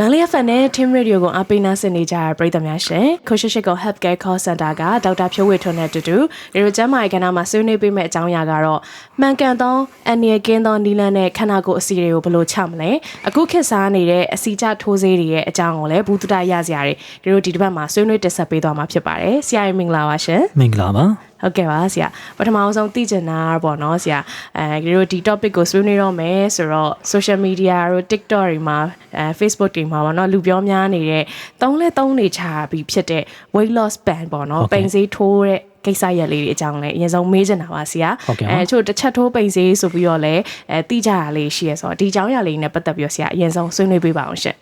မန်လေး FM နဲ့ Team Radio ကိုအားပေးနာဆင်နေကြတဲ့ပရိသတ်များရှင်ခိုရှိရှိကို Health Care Call Center ကဒေါက်တာဖြိုးဝေထွန်းနဲ့တူတူဒီလိုကျမ်းမာရေးကဏ္ဍမှာဆွေးနွေးပေးမယ့်အကြောင်းအရာကတော့မှန်ကန်သောအန်နီယကင်းသောနီလန်းနဲ့ခန္ဓာကိုယ်အစီတွေကိုဘယ်လိုချမလဲအခုခေတ်စားနေတဲ့အစီကျထိုးဆေးတွေရဲ့အကြောင်းကိုလည်းဘူးတုဒရစရာတွေဒီလိုဒီတစ်ပတ်မှာဆွေးနွေးတင်ဆက်ပေးသွားမှာဖြစ်ပါတယ်ဆရာကြီးမင်္ဂလာပါရှင်မင်္ဂလာပါဟုတ်ကဲ့ပါဆရာပထမအောင်ဆုံးသိချင်တာပေါ့နော်ဆရာအဲဒီလိုဒီ topic ကိုဆွေးနွေးတော့မယ်ဆိုတော့ social media တို့ TikTok တွေမှာအဲ Facebook တွေမှာပေါ့နော်လူပြောများနေတဲ့သုံးလဲသုံးနေချပြီးဖြစ်တဲ့ weight loss ban ပေါ့နော်ပိန်စေးထိုးတဲ့ကိစ္စရက်လေးတွေအကြောင်းလည်းအရင်ဆုံးမေးချင်တာပါဆရာအဲချို့တစ်ချက်ထိုးပိန်စေးဆိုပြီးတော့လည်းအဲတိကြတာလေးရှိရဆိုတော့ဒီအကြောင်းအရာလေးနဲ့ပတ်သက်ပြီးတော့ဆရာအရင်ဆုံးဆွေးနွေးပေးပါအောင်ရှင်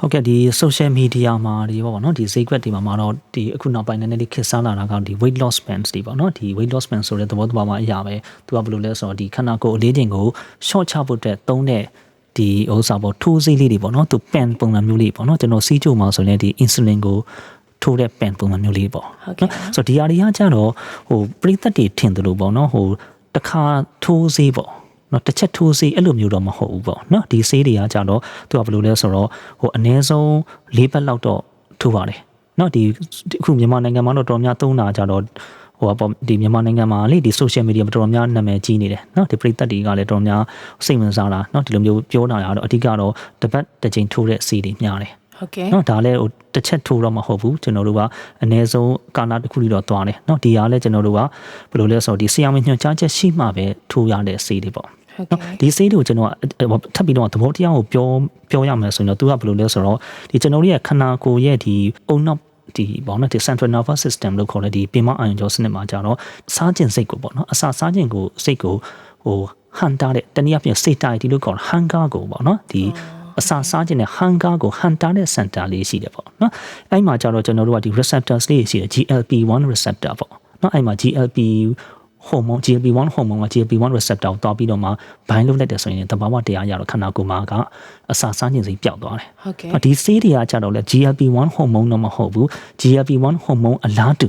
ဟုတ်ကဲ့ဒီ social media မှာဒီပေါ့နော်ဒီဈေးကွက်တွေမှာမှာတော့ဒီအခုနောက်ပိုင်းနည်းနည်းလေးခေတ်စားလာတာကဒီ weight loss bands တွေပေါ့နော်ဒီ weight loss band ဆိုတဲ့သဘောတရားမှာအရာပဲသူကဘယ်လိုလဲဆိုတော့ဒီခန္ဓာကိုယ်အလေးချိန်ကို short ချဖို့အတွက်သုံးတဲ့ဒီဥစ္စာပေါ့ထိုးဆေးလေးတွေပေါ့နော်သူ pen ပုံစံမျိုးလေးပေါ့နော်ကျွန်တော်စီးကြိုမှာဆိုရင်ဒီ insulin ကိုထိုးတဲ့ pen ပုံစံမျိုးလေးပေါ့ဟုတ်ကဲ့ဆိုတော့ဒီအရာတွေကကြတော့ဟိုပရိသတ်တွေထင်တယ်လို့ပေါ့နော်ဟိုတစ်ခါထိုးဆေးပေါ့ နော်တစ်ချက်ထိုးဆေးအဲ့လိုမျိုးတော့မဟုတ်ဘူးပေါ့နော်ဒီဆေးတွေကကြတော့သူကဘယ်လိုလဲဆိုတော့ဟိုအနည်းဆုံး၄ဘက်လောက်တော့ထိုးပါတယ်နော်ဒီအခုမြန်မာနိုင်ငံမှာတော့တော်များသုံးတာကြတော့ဟိုပေါ့ဒီမြန်မာနိုင်ငံမှာလေဒီ social media မှာတော်တော်များနာမည်ကြီးနေတယ်နော်ဒီပရိသတ်တွေကလည်းတော်တော်များစိတ်ဝင်စားတာနော်ဒီလိုမျိုးပြောတာရတော့အဓိကတော့တစ်ပတ်တစ်ချိန်ထိုးတဲ့ဆေးတွေများတယ် ဟုတ်ကဲ့ เนาะဒါလည်းဟိုတစ်ချက်ထိုးတော့မဟုတ်ဘူးကျွန်တော်တို့ကအနည်းဆုံးကာလတစ်ခုလေးတော့သွားတယ်เนาะဒီအားလည်းကျွန်တော်တို့ကဘယ်လိုလဲဆိုတော့ဒီဆီယာမင်းညွှန်ကြားချက်ရှိမှပဲထိုးရတဲ့ဆေးတွေပေါ့ ဟုတ် နော်ကဲ့ဒီဆေးတွေကိုကျွန်တော်ကထပ်ပြီးတော့သဘောတရားကိုပြောပြောရမယ်ဆိုရင်တော့သူကဘယ်လိုလဲဆိုတော့ဒီကျွန်တော်တို့ရဲ့ခန္ဓာကိုယ်ရဲ့ဒီအုံနောက်ဒီဘောနော်ဒီ central nervous system လို့ခေါ်တဲ့ဒီပင်မအာရုံကြောစနစ်မှာကြတော့စားကျင်စိတ်ကိုပေါ့နော်အစာစားကျင်ကိုစိတ်ကိုဟိုဟန်တာတဲ့တနည်းအားဖြင့် satiety လို့ခေါ်တာ hunger ကိုပေါ့နော်ဒီအစာစားကျင်တဲ့ hunger ကိုဟန်တာတဲ့ center လေးရှိတယ်ပေါ့နော်အဲ့မှာကြတော့ကျွန်တော်တို့ကဒီ receptors လေးရှိတယ် GLP-1 receptor ပေါ့နော်အဲ့မှာ GLP ဟော်မုန်း GLP-1 ဟော်မုန်းက GLP-1 receptor ကိုတွားပြီးတော့မှဘိုင်းလုပ်လိုက်တယ်ဆိုရင်တဘာဝတရားရတော့ခန္ဓာကိုယ်မှာကအစာစားခြင်းစိပျောက်သွားတယ် ဟုတ်ကဲ့ ။ဒီဆေးတွေကကြတော့လေ GLP-1 ဟော်မုန်းတော့မဟုတ်ဘူး GLP-1 ဟော်မုန်းအလားတူ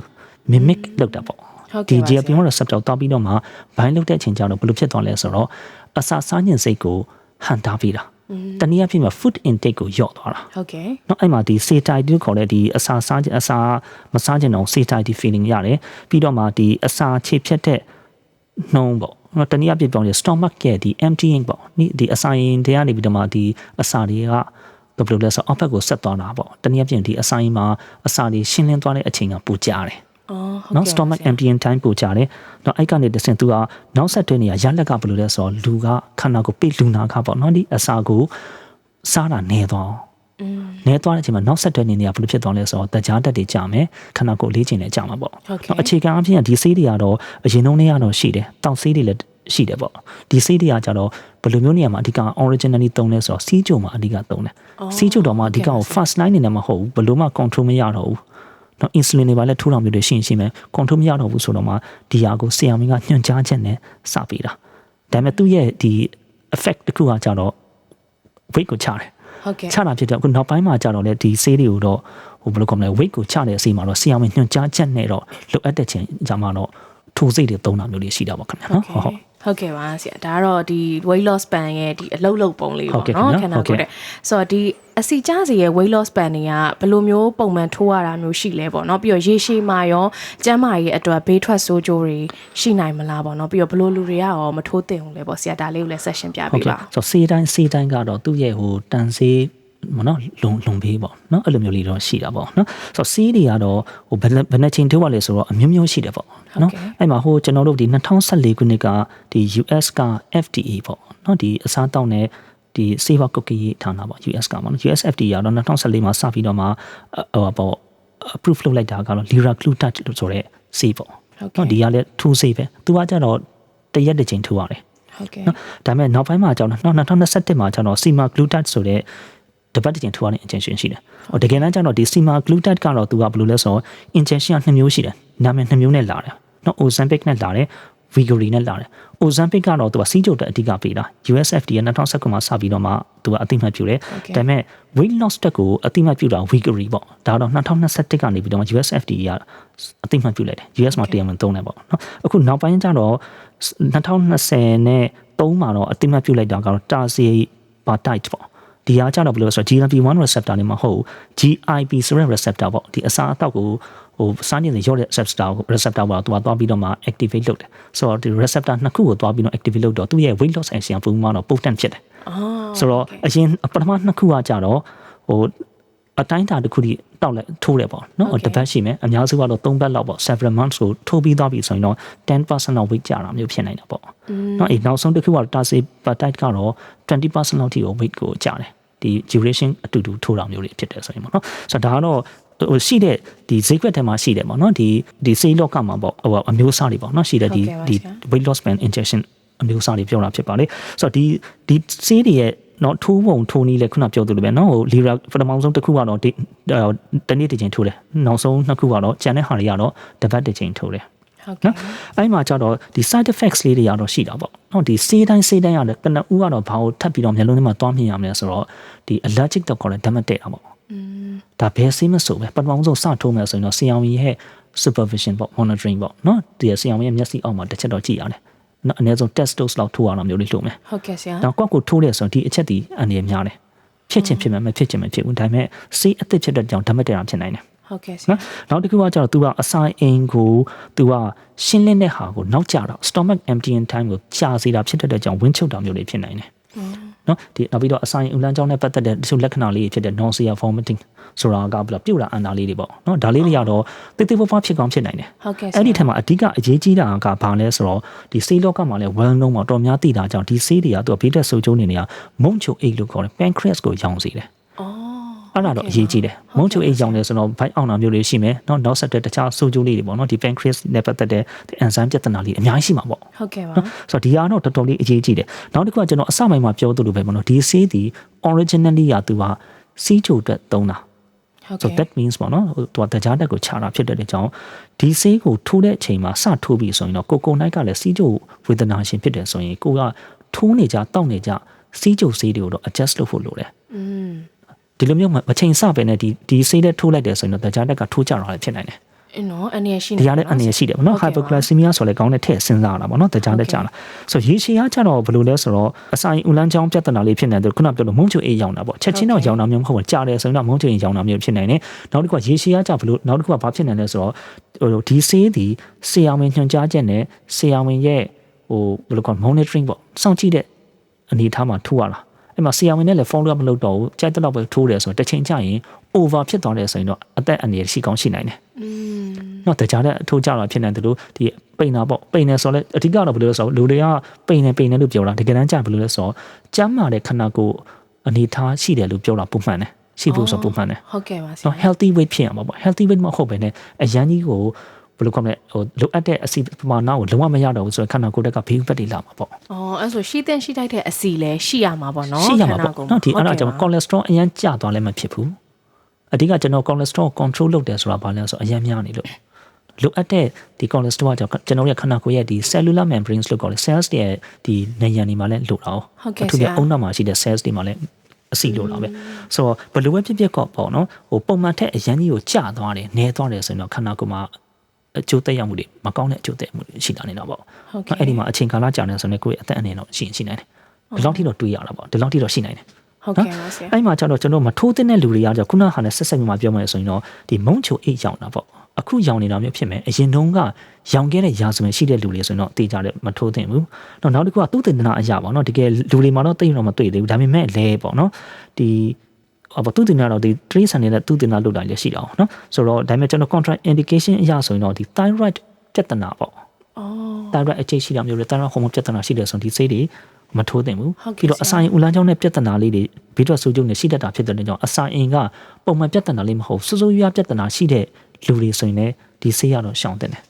mimic လုပ်တာပေါ့ ဟုတ် ဒီ ကဲ့ပါဆရာ GLP-1 receptor ကိုတွားပြီးတော့မှဘိုင်းလုပ်တဲ့အချိန်ကျတော့ဘယ်လိုဖြစ်သွားလဲဆိုတော့အစာစားခြင်းစိတ်ကိုဟန်တားပြီးတာတနည်းအားဖြင့်မှာ food intake ကိုညော့သွားတာ ဟုတ်ကဲ့ เนาะအဲ့မှာဒီ satiety လို့ခေါ်တဲ့ဒီအစာစားခြင်းအစာမစားခြင်းတော့ satiety feeling ရတယ်ပြီးတော့မှဒီအစာခြေဖြတ်တဲ့ နှုံးပေါ့နော်တနည်းအပြည့်ပြောင်းရ stomach ရဲ့ဒီ emptying ပေါ့ဒီအစာရင်တွေကနေပြီးတော့မှဒီအစာတွေကဘယ်လိုလဲဆိုအောက်ဘက်ကိုဆက်သွားတာပေါ့တနည်းအပြည့်ဒီအစာရင်မှာအစာတွေရှင်းလင်းသွားတဲ့အချိန်ကပိုကြတယ်နော် stomach emptying time ပို့ကြတယ်။နော်အဲ့ကနေတဆင့်သူကနောက်ဆက်တွဲနေရရလက်ကဘယ်လိုလဲဆိုတော့လူကခန္ဓာကိုယ်ပိလူနာကပေါ့နော်ဒီအစာကိုစားတာနေသွားအောင် อืมနေသွားတဲ့အချိန်မှာနောက်ဆက်တွဲနေနေရဘယ်လိုဖြစ်သွားလဲဆိုတော့တကြားတက်တွေကြာမယ်ခန္ဓာကိုယ်လေးချိန်နဲ့ကြာမှာပေါ့ဟုတ်ကဲ့နော်အခြေခံအဖြစ်ကဒီဆေးတွေကတော့အရင်တုန်းကကတော့ရှိတယ်တောက်ဆေးတွေလည်းရှိတယ်ပေါ့ဒီဆေးတွေကကြတော့ဘယ်လိုမျိုးနေရာမှာအဓိက originally သုံးလဲဆိုတော့စီးကြုံမှာအဓိကသုံးတယ်စီးကြုံတော့မှအဓိကကို first line နေနဲ့မဟုတ်ဘူးဘယ်လိုမှ control မရတော့ဘူးနော် insulin တွေပါလဲထိုးတော်မျိုးတွေရှင်းရှင်းမယ် control မရတော့ဘူးဆိုတော့မှဒီဟာကိုဆရာမင်းကညွှန်ကြားချက်နဲ့စပေးတာဒါပေမဲ့သူ့ရဲ့ဒီ effect တစ်ခုကကြတော့ weight ကိုချတယ်ဟုတ်ကဲ့ ချတာဖြစ်တော့အခုနောက်ပိုင်းမှာကြတော့လေဒီဆေးတွေကိုတော့ဟိုဘယ်လိုခေါ်မလဲ weight ကိုချတဲ့အစီအမှာတော့ဆီယာမင်းညွှန်ကြားချက်နဲ့တော့လိုအပ်တဲ့ချိန်ကြမှာတော့ထိုးစိတ်တွေသုံးတာမျိုးလေးရှိတာပေါ့ခင်ဗျာနော်ဟုတ် ဟုတ်ဟုတ်ကဲ့ပါဆရာဒါကတော့ဒီ weight loss ban ရဲ့ဒီအလုတ်လုတ်ပုံလေးဟုတ်ပေါ့ကဲ့နော်ခင်ခဗျာန္ဓာကိုယ်တဲ့ဆိုတော့ဒီအစီကျစီရဲ့ weight loss ban တွေကဘယ်လိုမျိုးပုံမှန်ထိုးရတာမျိုးရှိလဲပေါ့နော်ပြီးတော့ရေရှည်မှာရောကျန်းမာရေးအတွက်ဘေးထွက်ဆိုးကျိုးတွေရှိနိုင်မလားပေါ့နော်ပြီးတော့ဘယ်လိုလူတွေကရောမထိုးသင့်ဘူးလဲပေါ့ဆရာဒါလေးကိုလည်း session ပြဟုတ်ပေးကဲ့ပါဆိုတော့ဆေးတိုင်းဆေးတိုင်းကတော့သူ့ရဲ့ဟိုတန်ဆေး မနော်လုံလုံဘေးပေါ့နော်အဲ့လိုမျိုးလေးတော့ရှိတာပေါ့နော်ဆိုတော့ဆေးတွေကတော့ဟိုဘယ်ဘယ်နှချိန်ထိုးရလဲဆိုတော့အမျိုးမျိုးရှိတယ်ပေါ့နော်အဲ့မှာဟိုကျွန်တော်တို့ဒီ2014ခုနှစ်ကဒီ US က FDA ပေါ့နော်ဒီအစားတောက်နဲ့ဒီစေဝကုတ်ကရေးဌာနပေါ့ US ကပေါ့နော် US FDA ကတော့2014မှာစပြီးတော့မှဟိုပေါ့ approve လုပ်လိုက်တာကတော့ liraglutide လို့ဆိုတဲ့ဆေးပေါ့ဟုတ်ကဲ့နော်ဒီကလည်းထိုးဆေးပဲသူကကြတော့တရက်တစ်ချိန်ထိုးရတယ်ဟုတ်ကဲ့နော်ဒါပေမဲ့နောက်ပိုင်းမှာကျတော့နော်2021မှာကျတော့ semaglutide ဆိုတဲ့ တပတ်တစ်ချိန်ထိုးရတဲ့ injection ရှိတယ်။ဟိုတကယ်တမ်းကျတော့ဒီ semaglutide ကတော့သူကဘယ်လိုလဲဆိုတော့ injection ကနှစ်မျိုးရှိတယ်။နာမည်နှစ်မျိုးနဲ့လာတယ်။နော် Ozempic နဲ့လာတယ်။ Wegovy နဲ့လာတယ်။ Ozempic ကတော့သူကစီးကြုတ်တဲ့အဓိကပေးတာ USFDA 2019မှာစပြီးတော့မှသူကအသိမှတ်ပြုတယ်။ဒါပေမဲ့ weight loss တက်ကိုအသိမှတ်ပြုတာ Wegovy ပေါ့။ဒါတော့2021ကနေပြီးတော့ USFDA ကအသိမှတ်ပြုလိုက်တယ်။ US မှာတရားဝင်သုံးတယ်ပေါ့နော်။အခုနောက်ပိုင်းကျတော့2020နဲ့3မှာတော့အသိမှတ်ပြုလိုက်တာကတော့ Tarsi Patite ပေါ့ ဒီဟာကြတော့ဘယ်လိုလဲဆိုတော့ GLP-1 receptor နဲ့မဟုတ် GIP ဆိုတဲ့ receptor ပေါ့ဒီအစာအသောက်ကိုဟိုစားနေရောတဲ့ receptor ကို receptor ကိုသူကသွားပြီးတော့မှ activate လုပ်တယ်ဆိုတော့ဒီ receptor နှစ်ခုကိုသွားပြီးတော့ activate လုပ်တော့သူ့ရဲ့ weight loss action ပုံမှန်တော့ potent ဖြစ်တယ်အော်ဆိုတော့အရင်ပထမနှစ်ခုကကြတော့ဟိုအတိုင်းအတာတစ်ခုထိတောက်လိုက်ထိုးတယ်ပေါ့နော် Okay. တစ်ပတ်ရှိမယ်အများစုကတော့3ပတ်လောက်ပေါ့7 months ကိုထိုးပြီးသွားပြီဆိုရင်တော့10%လောက် weight ကျတာမျိုးဖြစ်နိုင်တာပေါ့နော်အေးနောက်ဆုံးတစ်ခုကတော့ Tarse Peptide ကတော့20%လောက်ထိကို weight ကိုကျတယ် ဒီ duration အတူတူထိုးတာမျိုးတွေဖြစ်တယ်ဆိုရင်ပေါ့နော်ဆိုတော့ဒါကတော့ဟိုရှိတဲ့ဒီဈေးကွက်ထဲမှာရှိတယ်ပေါ့နော်ဒီဒီစေးလောကမှာပေါ့ဟိုအမျိုးအစားတွေပေါ့နော်ရှိတဲ့ဒီဟုတ်ကဲ့ပါဒီဆရာ weight loss pen injection အမျိုးအစားတွေပြောတာဖြစ်ပါလေဆိုတော့ဒီဒီဆေးတွေရဲ့နော်ထိုးပုံထိုးနည်းလဲခုနပြောသလိုပဲနော်ဟိုလီရာပထမဆုံးတစ်ခုကတော့ဒီအော်တနေ့တစ်ချိန်ထိုးတယ်နောက်ဆုံးနှစ်ခုကတော့ကျန်တဲ့ဟာတွေကတော့တစ်ပတ်တစ်ချိန်ထိုးတယ် ဟုတ်ကဲ့နော်အဲ့မှာကျတော့ဒီ side effects လေးတွေကတော့ရှိတာပေါ့နော်ဒီဆေးတိုင်းဆေးတိုင်းရတယ်ကနဦးကတော့ဘာကိုထပ်ပြီးတော့မျိုးလုံးထဲမှာတွားမြင်ရမလဲဆိုတော့ဒီ allergic တော့ခေါ်တဲ့ဓာတ်မတည့်တာပေါ့อืมဒါဘယ်ဆေးမဆိုပဲပထမဆုံးစထိုးမယ်ဆိုရင်တော့ဆရာဝန်ရဲ့ supervision ပေါ့ monitoring ပေါ့နော်ဒီဆရာဝန်ရဲ့မျက်စိအောက်မှာတစ်ချက်တော့ကြည့်ရတယ်နော်အနည်းဆုံး test dose လောက်ထိုးရအောင်မျိုးလေးလုပ်မယ်ဟုတ်ကဲ့ဆရာနောက်ကွက်ကိုထိုးတယ်ဆိုရင်ဒီအချက်ဒီအနေများတယ်ဖြစ်ချင်ဖြစ်မယ်မဖြစ်ချင်မဖြစ်ဘူးဒါပေမဲ့ဆေးအသစ်ဖြစ်တဲ့ကြောင့်ဓာတ်မတည့်တာဖြစ်နိုင်တယ် ဟုတ်ကဲ့ဆရာနော်နောက်တစ်ခုကကျတော့ तू ကအစာအိမ်ကို तू ကရှင်းလင်းတဲ့ဟာကိုနောက်ကျတော့ stomach emptying time ကိုကြာစေတာဖြစ်တဲ့ကြောင့်ဝင်းချုပ်တာမျိုးတွေဖြစ်နိုင်တယ်နော်ဒီနောက်ပြီးတော့အစာအိမ်ဥလန်းကြောင်းနဲ့ပတ်သက်တဲ့တချို့လက္ခဏာလေးတွေဖြစ်တဲ့ nausea vomiting ဆိုတာကဘယ်လိုပြုတ်လာအန်တာလေးတွေပေါ့နော်ဒါလေးတွေကတော့တိတိပပဖြစ်ကောင်းဖြစ်နိုင်တယ်ဟုတ်ကဲ့ဆရာအဲ့ဒီထက်မှာအဓိကအရေးကြီးတာကဘာလဲဆိုတော့ဒီဆေးလောကမှာလည်း well known မှာတော်များသိတာကြောင့်ဒီဆေးတွေကသူကဘေးတက်ဆိုးကျိုးနေနေရမုံချိုအိတ်လို့ခေါ်တယ် pancreas ကိုရောင်စေတယ်အော် အဲ့ဒါတော့အရေးကြီးတယ်မုန်းချုံအိတ်ကြောင့်လည်းဆိုတော့ဘိုက်အောင်နာမျိုးတွေရှိမယ်နော်နောက်ဆက်တဲ့တခြားဆိုးကျိုးလေးတွေပေါ့နော်ဒီ pancreas နဲ့ပတ်သက်တဲ့ enzyme ပြဿနာလေးအများကြီးရှိမှာပေါ့ဟုတ်ကဲ့ပါဆိုတော့ဒီဟာတော့တော်တော်လေးအရေးကြီးတယ်နောက်တစ်ခုကကျွန်တော်အစပိုင်းမှာပြောသလိုပဲပေါ့နော်ဒီဆေးဒီ originally ကသူကစီးချိုအတွက်သုံးတာ so that means ပေါ့နော်သူကတခြားတက်ကိုခြာတာဖြစ်တဲ့အကြောင်းဒီဆေးကိုထိုးတဲ့အချိန်မှာစထိုးပြီဆိုရင်တော့ကိုကိုနိုင်ကလည်းစီးချိုဝေဒနာရှင်ဖြစ်တယ်ဆိုရင်ကိုကထိုးနေကြတောက်နေကြစီးချိုဆေးတွေကိုတော့ adjust လုပ်ဖို့လိုတယ်อืม ဒီလိုမျိုးမမချိန်စပဲနဲ့ဒီဒီဆေးတဲ့ထိုးလိုက်တယ်ဆိုရင်တော့တကြားတက်ကထိုးကြတာလည်းဖြစ်နိုင်တယ်အင်းနော်အနေရရှိနေဒီရတဲ့အနေရရှိတယ်ပေါ့နော် hypoglycemia ဆိုလည်းကောင်းတဲ့ထည့်စဉ်းစားရတာပေါ့နော်တကြားတက်ကြတာဆိုရေရှည်ကကြတော့ဘယ်လိုလဲဆိုတော့အစာရင်ဥလန်းချောင်းပြဿနာလေးဖြစ်နေတယ်ခုနပြောလို့မုံချိုအေးရောင်တာပေါ့ချက်ချင်းတော့ရောင်တာမျိုးမဟုတ်ဘူးကြားတယ်ဆိုရင်တော့မုံချိုအေးရောင်တာမျိုးဖြစ်နိုင်တယ်နောက်တစ်ခုကရေရှည်ကကြဘယ်လိုနောက်တစ်ခုကဘာဖြစ်နိုင်လဲဆိုတော့ဟိုဒီဆေးဒီဆေးအောင်ဝင်ညွှန်ကြားချက်နဲ့ဆေးအောင်ဝင်ရဲ့ဟိုဘယ်လိုခေါ် monitoring ပေါ့စောင့်ကြည့်တဲ့အနေအထားမှာထိုးရတာ အဲ့မှာဆရာဝန်နဲ့လည်း follow up မလုပ်တော့ဘူးကြိုက်တဲ့လောက်ပဲထိုးတယ်ဆိုတော့တစ်ချိန်ကျရင် over ဖြစ်သွားတယ်ဆိုရင်တော့အသက်အန္တရာယ်ရှိကောင်းရှိနိုင်တယ်อืมနော်တကြားတဲ့အထိုးကြတာဖြစ်နေတယ်လို့ဒီပိန်တာပေါ့ပိန်နေဆိုတော့အဓိကတော့ဘယ်လိုလဲဆိုတော့လူတွေကပိန်နေပိန်နေလို့ပြောတာတကယ်တမ်းကျဘယ်လိုလဲဆိုတော့ကျမ်းမာတဲ့ခန္ဓာကိုယ်အနေထားရှိတယ်လို့ပြောတာပုံမှန်တယ်ရှိဖို့ဆိုပုံမှန်တယ်ဟုတ်ကဲ့ပါဆရာနော် healthy weight ဖြစ်ရမှာပေါ့ healthy weight မဟုတ်ဘဲနဲ့အရန်ကြီးကို ဘယ်လိုကောမလဲဟိုလိုအပ်တဲ့အစီပမာဏကိုလုံးဝမရတော့ဘူးဆိုရင်ခန္ဓာကိုယ်တက်ကဘေးဥပတ်တွေလာမှာပေါ့အော်အဲ့ဆိုရှိတဲ့ရှိတိုက်တဲ့အစီလဲရှိရမှာပေါ့နော်ရှိရမှာပေါ့ခန္ဓာကိုယ်နော်ဒီအဲ့ဒါကြောင့်ဟုတ်ကဲ့ပါ cholesterol အရန်ကျသွားလည်းမဖြစ်ဘူးအဓိကကျွန်တော် cholesterol control လုပ်တယ်ဆိုတာဘာလဲဆိုတော့အရန်များနေလို့လိုအပ်တဲ့ဒီ cholesterol ကြောင့်ကျွန်တော်ရဲ့ခန္ဓာကိုယ်ရဲ့ဒီ cellular membranes လို့ခေါ်တယ် cells တွေရဲ့ဒီနေရန်တွေမှာလည်းလိုတာ哦ဟုတ်ကဲ့အထူးဖြဆင့်ရာအုံနောက်မှာရှိတဲ့ cells တွေမှာလည်းအစီလိုတာပဲဆိုတော့ဘယ်လိုပဲဖြစ်ဖြစ်ကောပေါ့နော်ဟိုပုံမှန်ထက်အရန်ကြီးကိုကျသွားတယ်နဲသွားတယ်ဆိုရင်တော့ခန္ဓာကိုယ်မှာ အကျိုးသက်ရောက်မှုတွေမကောင်းတဲ့အကျိုးသက်ရောက်မှုတွေရှိလာနေတာပေါ့ဟုတ်ကဲ့နော်အဲ့ဒီမှာအချိန်ကာလကြာနေဆိုရင်ကိုယ့်ရဲ့အသက်အနေတော့ရှိရင်ရှိနိုင်တယ်ဒီလောက်ထိတော့တွေးရတာပေါ့ဒီလောက်ထိတော့ရှိနိုင်တယ်ဟုတ်ကဲ့ပါဆရာအဲ့မှာကျတော့ကျွန်တော်မထိုးတဲ့တဲ့လူတွေကကြောင့်ခုနဟာနဲ့ဆက်ဆက်ပြီးမှပြောမယ်ဆိုရင်တော့ဒီမုံချိုအိတ်ရောင်တာပေါ့အခုရောင်နေတာမျိုးဖြစ်မယ်အရင်တုန်းကရောင်ခဲ့တဲ့ရာဇဝင်ရှိတဲ့လူတွေဆိုရင်တော့တေးကြတယ်မထိုးသင့်ဘူးတော့နောက်တစ်ခုကသူ့တင်ဒနာအရာပေါ့နော်တကယ်လူတွေမှာတော့တိတ်တော့မတွေ့သေးဘူးဒါပေမဲ့လဲပေါ့နော်ဒီ အဘသူတင်နာတော့ဒီ trace အနေနဲ့သူတင်နာလောက်တာလည်းရှိတာအောင်နော်ဆိုတော့ဒါပေမဲ့ကျွန်တော် contra indication အရာဆိုရင်တော့ဒီ thyroid ပြဿနာပေါ့အော် thyroid အခြေရှိတာမျိုးတွေ thyroid hormone ပြဿနာရှိတယ်ဆိုရင်ဒီစိတ်တွေမထိုးသင့်ဘူးဟုတ်ကဲ့ပြီးတော့ဆရာအစာရင်ဥလန်းချောင်းနဲ့ပြဿနာလေးတွေဘီတော့ဆိုးကျုံနဲ့ရှိတတ်တာဖြစ်တဲ့ကြောင့်အစာအင်ကပုံမှန်ပြဿနာလေးမဟုတ်စိုးစိုးရွားရွားပြဿနာရှိတဲ့လူတွေဆိုရင်လည်းဒီဆေးရတော့ရှောင်တဲ့တယ်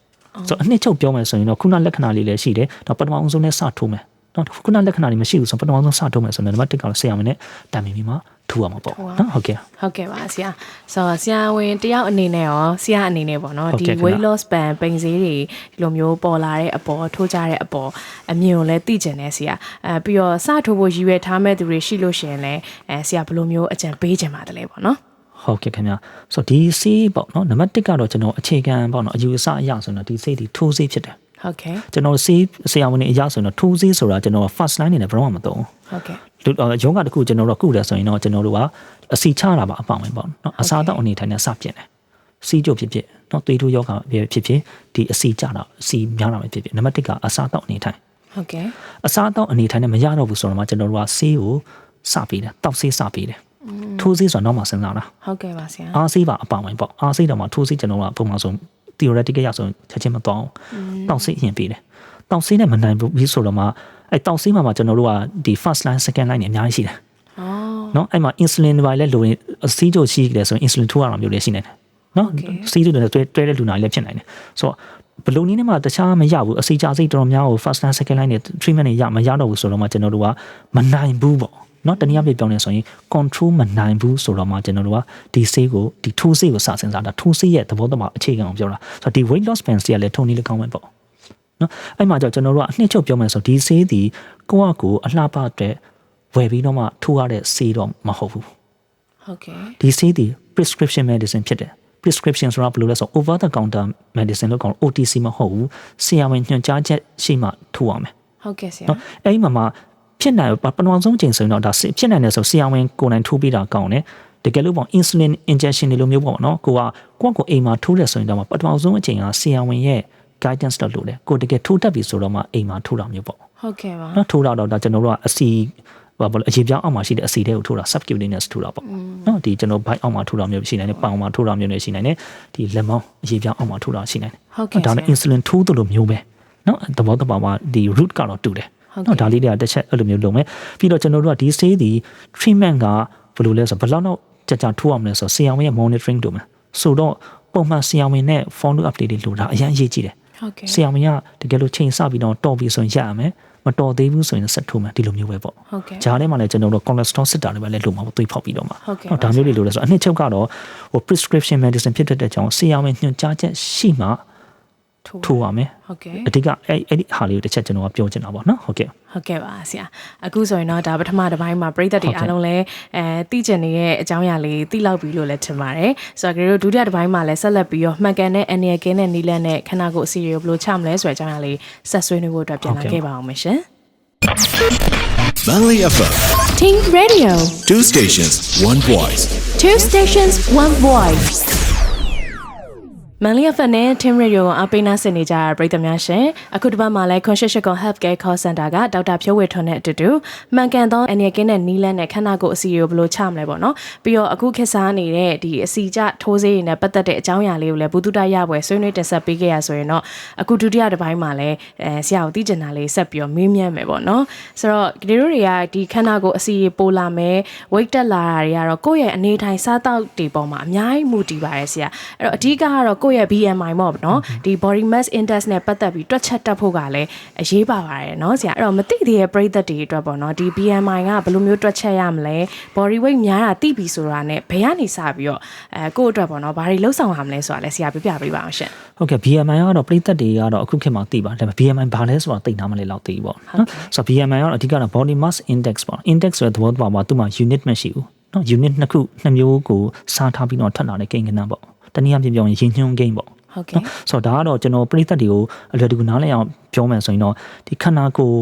ဆိုတော့အနှစ်ချုပ်ပြောမယ်ဆိုရင်တော့ခုနလက္ခဏာလေးလည်းရှိတယ်တော့ပထမအောင်ဆုံးနဲ့စထိုးမယ်နော်ခုနလက္ခဏာလေးမရှိဘူးဆိုတော့ပထမအောင်ဆုံးစထိုးမယ်ဆိုရင်နံပါတ်1ကတော့ဆရာမနဲ့တာမီမီမှာ ထိုးရမှာပေါ့နော်ဟုတ်ကဲ့ဟုတ်ကဲ့ပါဆရာဆိုတော့ဆရာဝန်တယောက်အနေနဲ့ရောဆရာအနေနဲ့ပေါ့နော်ဟုတ်ဒီကဲ့ခင်ဗျ weight loss ban ပိန်ဈေးတွေဒီလိုမျိုးပေါ်လာတဲ့အပေါ်ထိုးကြတဲ့အပေါ်အမြင်ကိုလည်းသိကျင်တယ်ဆရာအဲပြီးတော့စထိုးဖို့ရည်ရွယ်ထားမဲ့သူတွေရှိလို့ရှိရင်လည်းအဲဆရာဘယ်လိုမျိုးအကြံပေးချင်ပါတယ်လဲပေါ့နော်ဟုတ်ကဲ့ခင်ဗျာဆိုတော့ဒီဆေးပေါ့နော်နံပါတ်1ကတော့ကျွန်တော်အခြေခံပေါ့နော်အယူအဆအရဆိုတော့ဒီဆေးဒီထိုးဆေးဖြစ်တယ် ဟုတ်ကဲ့ကျွန်တော်ဆေးဆရာဝန်တွေအရဆိုရင်တော့ထိုးဆေးဆိုတာကျွန်တော် first line နေနဲ့ဘယ်တော့မှမသုံးဟုတ်ကဲ့ဘူးလူယောဂတစ်ခုကျွန်တော်တို့ကုတယ်ဆိုရင်တော့ကျွန်တော်တို့ကအစီချတာပါအပေါင်ပဲပေါ့နော်အစားတော့အနေထိုင်နဲ့စပြင်းတယ်စီးကြုတ်ဖြစ်ဖြစ်နော်သွေးထိုးယောဂဖြစ်ဖြစ်ဒီအစီကြတာအစီများတာပဲဖြစ်ဖြစ်နံပါတ်1ကအစားတော့အနေထိုင်ဟုတ်ကဲ့အစားတော့အနေထိုင်နဲ့မရတော့ဘူးဆိုတော့မှကျွန်တော်တို့ကဆေးကိုစပေးတယ်တောက်ဆေးစပေးတယ်ထိုးဆေးဆိုတော့နောက်မှစဉ်းစားတာဟုတ်ကဲ့ပါဆရာအားဆေးပါအပေါင်ပဲပေါ့အားဆေးတော့မှထိုးဆေးကျွန်တော်တို့ကပုံမှန်ဆို theoretical ရဆိုချက်ချင်းမတော့တောက်ဆေးအရင်ပေးတယ်တောက်ဆေးနဲ့မနိုင်ဘူးဆိုတော့မှအဲတောက်ဆေးမှာမှကျွန်တော်တို့ကဒီ first line second line တွေအများကြီးရှိတယ်အော်နော်အဲ့မှာ insulin တွေပါလဲလိုရင်အစီးကြိုရှိတယ်ဆိုရင် insulin ထိုးရတာမျိုးလည်းရှိနေတယ်နော်စီးကြိုတွေတွဲတွဲတဲ့လူနာတွေလည်းဖြစ်နိုင်တယ်ဆိုတော့ဘယ်လိုနည်းနဲ့မှတခြားမရဘူးအစီကြစိတ်တော်တော်များကို first line second line နဲ့ treatment တွေရမရတော့ဘူးဆိုတော့မှကျွန်တော်တို့ကမနိုင်ဘူးပေါ့ နော်တနည်းအားဖြင့်ပြောနေဆိုရင် control မနိုင်ဘူးဆိုတော့မှကျွန်တော်တို့ကဒီဆေးကိုဒီထိုးဆေးကိုစစဉ်းစားတာထိုးဆေးရဲ့သဘောတဘာအခြေခံအောင်ပြောတာဆိုတော့ဒီ weight loss pen ဆေးကလည်းထုံနည်းလည်းကောင်းပဲပေါ့နော်အဲ့မှာကြောင့်ကျွန်တော်တို့ကအနှစ်ချုပ်ပြောမယ်ဆိုဒီဆေးဒီကိုယ့်အကိုအလှပတဲ့ဝယ်ပြီးတော့မှထိုးရတဲ့ဆေးတော့မဟုတ်ဘူးဟုတ်ကဲ့ဒီဆေးဒီ prescription medicine ဖြစ်တယ် prescription ဆိုတာဘယ်လိုလဲဆိုတော့ over the counter medicine လို့ခေါ်လို့ OTC မဟုတ်ဘူးဆရာဝန်ညွှန်ကြားချက်ရှိမှထိုးရမယ်ဟုတ်ကဲ့ဆရာနော်အဲ့ဒီမှာမှ ဖြစ်နိုင်ပထမဆုံးချိန်ဆိုရင်တော့ဒါဖြစ်နိုင်တယ်ဆိုဆရာဝန်ကိုယ်တိုင်ထိုးပေးတာကောင်းတယ်တကယ်လို့ပေါ့ insulin injection တွေလိုမျိုးပေါ့နော်ကိုကကိုယ့်ကိုအိမ်မှာထိုးတယ်ဆိုရင်တော့ပထမဆုံးအချိန်ကဆရာဝန်ရဲ့ guidance တော့လို့လေကိုတကယ်ထိုးတတ်ပြီဆိုတော့မှအိမ်မှာထိုးတာမျိုးပေါ့ဟုတ်ကဲ့ပါနော်ထိုးတာတော့ဒါကျွန်တော်တို့ကအစီဘာလို့အရေပြောင်းအောက်မှာရှိတဲ့အစီတွေကိုထိုးတာ subcutaneous ထိုးတာပေါ့နော်ဒီကျွန်တော်ဘိုက်အောက်မှာထိုးတာမျိုးရှိနိုင်တယ်ပေါင်မှာထိုးတာမျိုးလည်းရှိနိုင်တယ်ဒီလက်မောင်းအရေပြောင်းအောက်မှာထိုးတာရှိနိုင်တယ်ဟုတ်ကဲ့ဒါဆနဲ့ရာ insulin ထိုးသလိုမျိုးပဲနော်သဘောတဘာမှာဒီ root ကတော့တူတယ်ဟုတ်ကဲ့ နော်ဒါလေးတွေကတစ်ချက်အဲ့လိုမျိုးလုပ်မယ်ပြီးတော့ကျွန်တော်တို့ကဒီ stage ဒီ treatment ကဘယ်လိုလဲဆိုတော့ဘယ်လောက်တော့ကြာကြာထိုးအောင်လဲဆိုတော့ဆရာဝန်ရဲ့ monitoring လုပ်မယ်ဆိုတော့ပုံမှန်ဆရာဝန်နဲ့ follow up တွေလုပ်တာအရင်အရေးကြီးတယ်ဟုတ်ကဲ့ဆရာဝန်ကတကယ်လို့ချိန်ဆပြီးတော့တော်ပြီဆိုရင်ရရမယ်မတော်သေးဘူးဆိုရင်ဆက်ထိုးမယ်ဒီလိုမျိုးပဲပေါ့ဟုတ်ကဲ့ဂျားထဲမှာလည်းကျွန်တော်တို့ cholesterol စစ်တာတွေပဲလည်းလုပ်မှာပေါ့သွေးဖောက်ပြီးတော့မှာဟုတ်ကဲ့နော်ဒါမျိုးတွေလုပ်လဲဆိုတော့အနှစ်ချုပ်ကတော့ဟို prescription medicine ဖြစ်တဲ့ကြောင့်ဆရာဝန်ညွှန်ကြားချက်ရှိမှ ထိုးထိုးရမယ်ဟုတ်ကဲ့အဓိကအဲ့အဲ့ဒီဟာလေးကိုတစ်ချက်ကျွန်တော်ကပြောချင်တာပေါ့နော်ဟုတ်ကဲ့ဟုတ်ကဲ့ပါဆရာအခုဆိုရင်တော့ဒါပထမတစ်ပိုင်းမှာပြည်သက်တွေဟုတ်ကဲ့အားလုံးလည်းအဲသိကျင်နေတဲ့အကြောင်းအရာလေးသိလောက်ပြီလို့လည်းထင်ပါတယ်ဆိုတော့ကျွန်တော်တို့ဒုတိယတစ်ပိုင်းမှာလည်းဆက်လက်ပြီးတော့မှန်ကန်တဲ့အနေအကင်းတဲ့နီလန်နဲ့ခန္ဓာကိုယ်အစီအရီကိုဘယ်လိုချမလဲဆိုတဲ့အကြောင်းအရာလေးဆက်ဆွေးနွေးဖို့အတွက်ပြန်လာခဲ့ပါအောင်မရှင် Manly FM, Team Radio two stations, one voice. Two stations one voice မန်လီယဖက်နဲ့ Team Radio ကိုအားပေးနာဆင်နေကြတဲ့ပရိသတ်များရှင်အခုတစ်ပတ်မှာလည်း Conscious Healthcare Call Center ကဒေါက်တာဖြိုးဝေထွန်းနဲ့အတူတူမှန်ကန်သောအနေကင်းတဲ့နီးလန်းနဲ့ခန္ဓာကိုယ်အစီအရီကိုဘယ်လိုချမလဲပေါ့နော်ပြီးတော့အခုခေတ်စားနေတဲ့ဒီအစီကြထိုးဆေးတွေနဲ့ပတ်သက်တဲ့အကြောင်းအရာလေးကိုလည်းဘူးတုတရပွဲဆွေးနွေးတင်ဆက်ပေးခဲ့ရဆိုရင်တော့အခုဒုတိယတစ်ပိုင်းမှာလည်းအဲဆရာကိုသိကျင်တာလေးဆက်ပြီးတော့မေးမြန်းမယ်ပေါ့နော်ဆိုတော့ဒီတို့တွေကဒီခန္ဓာကိုယ်အစီအရီပိုလာမယ် weight တက်လာတာတွေကတော့ကိုယ့်ရဲ့အနေထိုင်စားသောက်တွေပေါ်မှာအများကြီးမူတည်ပါတယ်ဆရာအဲ့တော့အဓိကကတော့ကိုယ့်ရဲ့ BMI ပေါ့နော်ဒီ body mass index နဲ့ပတ်သက်ပြီးတွက်ချက်တက်ဖို့ကလည်းအရေးပါပါတယ်နော်ဆရာအဲ့တော့မသိသေးတဲ့ပရိသတ်တွေအတွက်ပေါ့နော်ဒီ BMI ကဘယ်လိုမျိုးတွက်ချက်ရမလဲ body weight များတာသိပြီဆိုတာနဲ့ဘယ်ကနေစပြီးတော့အဲကိုယ့်အတွက်ပေါ့နော်ဘာတွေလှုပ်ဆောင်ရမလဲဆိုတာလည်းဆရာပြပြပေးပါအောင်ရှင်ဟုတ်ကဲ့ BMI ကတော့ပရိသတ်တွေကတော့အခုခေတ်မှာသိပါတယ် BMI ဘာလဲဆိုတာသိနားမလဲလောက်သိပေါ့နော်ဆိုတော့ BMI ကတော့အဓိကတော့ body mass index ပေါ့ index ဆိုတဲ့သဘောတူပါမှာသူ့မှာ unit မရှိဘူးနော် unit နှစ်ခုနှစ်မျိုးကိုစားထားပြီးတော့ထွက်လာတဲ့ကိန်းဂဏန်းပေါ့ တနည်းအားဖြင့်ပြောရင်ရင်ညွှန်းကိန်းပေါ့ဟုတ်ကဲ့နော်ဆိုတော့ဒါကတော့ကျွန်တော်ပြိသက်တွေကိုအလွယ်တကူနားလည်အောင်ပြောမယ်ဆိုရင်တော့ဒီခန္ဓာကိုယ်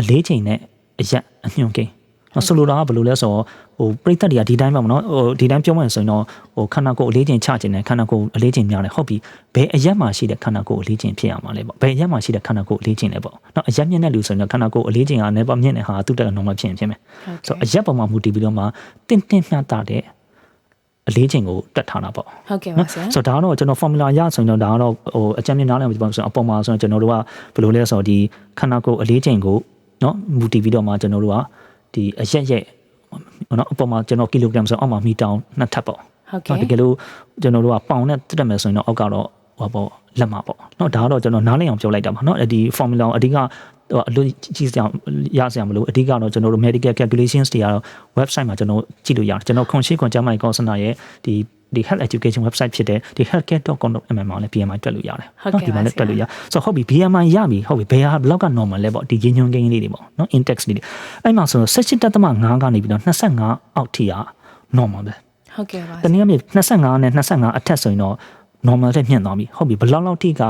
အလေးချိန်နဲ့အရက်အညွှန်းကိန်းနော်ဆိုလိုတာကဘယ်လိုလဲဆိုတော့ဟိုပြိသက်တွေကဒီတိုင်းပါမနော်ဟိုဒီတိုင်းပြောမယ်ဆိုရင်တော့ဟိုခန္ဓာကိုယ်အလေးချိန်ချခြင်းနဲ့ခန္ဓာကိုယ်အလေးချိန်များတယ်ဟုတ်ပြီဘယ်အရက်မှာရှိတဲ့ခန္ဓာကိုယ်အလေးချိန်ဖြစ်ရမှာလဲပေါ့ဘယ်အရက်မှာရှိတဲ့ခန္ဓာကိုယ်အလေးချိန်လဲပေါ့နော်အရက်မြင့်တဲ့လူဆိုရင်တော့ခန္ဓာကိုယ်အလေးချိန်ကနေပါမြင့်တဲ့ဟာသူ့တက်က normal ဖြစ်ရင်ဖြစ်မယ်ဆိုတော့အရက်ပေါ်မှာမူတည်ပြီးတော့မှတင့်တင့်မျှတာတဲ့ အလေးချိန်ကိုတက်ထားတာပေါ့ဟုတ်ကဲ့ပါဆရာဆိုတော့ဒါကတော့ကျွန်တော် formula ရဆိုရင်တော့ဒါကတော့ဟိုအကြံဉာဏ်နားလည်မှာပြောဆိုရင်အပေါ်မှာဆိုရင်ကျွန်တော်တို့ကဘယ်လိုလဲဆိုတော့ဒီခန္ဓာကိုယ်အလေးချိန်ကိုနော်မူတည်ပြီးတော့မှကျွန်တော်တို့ကဒီအရက်ရက်နော်အပေါ်မှာကျွန်တော်ကီလိုဂရမ်ဆိုတော့အောက်မှာမီတာနှစ်ထပ်ပေါ့ဟုတ်ကဲ့တကယ်လို့ကျွန်တော်တို့ကပေါင်နဲ့တက်တယ်မယ်ဆိုရင်တော့အောက်ကတော့ ဟောပေါ့လက်မှာပေါ့เนาะဒါကတော့ကျွန်တော်နားလည်အောင်ပြောလိုက်တာပါเนาะဒီ formula ကိုအဓိကဟိုအလို့ကြည့်စရာရစရာမလိုအဓိကတော့ကျွန်တော်တို့ medical calculations တွေကတော့ website မှာကျွန်တော်ကြည့်လို့ရတယ်ကျွန်တော်ခွန်ရှိခွန်ကျမ်းမိုင် course နာရဲ့ဒီဒီ health education website ဖြစ်တဲ့ဒီ healthcare.com.mm မှာလည်း BMI တွက်လို့ရတယ် ဟုတ်ကဲ့ ဒီမှာလည်း ပါဆရာ တွက်လို့ရဆိုတော့ဟုတ်ပြီ BMI ရပြီဟုတ်ပြီဘယ်ဟာဘလောက်က normal လဲပေါ့ဒီရင်းညွှန်းကိန်းလေးတွေပေါ့နော် index လေးတွေအဲ့မှာဆို17.5ကနေပြီးတော့25အောက်ထိက normal ပဲ ဟုတ်ကဲ့ပါ တနည်းအားဖြင့်25နဲ့25အထက်ဆိုရင်တော့ normal ထက်မြင့်သွားပြီဟုတ်ပြီဘယ်လောက်လောက်ထိက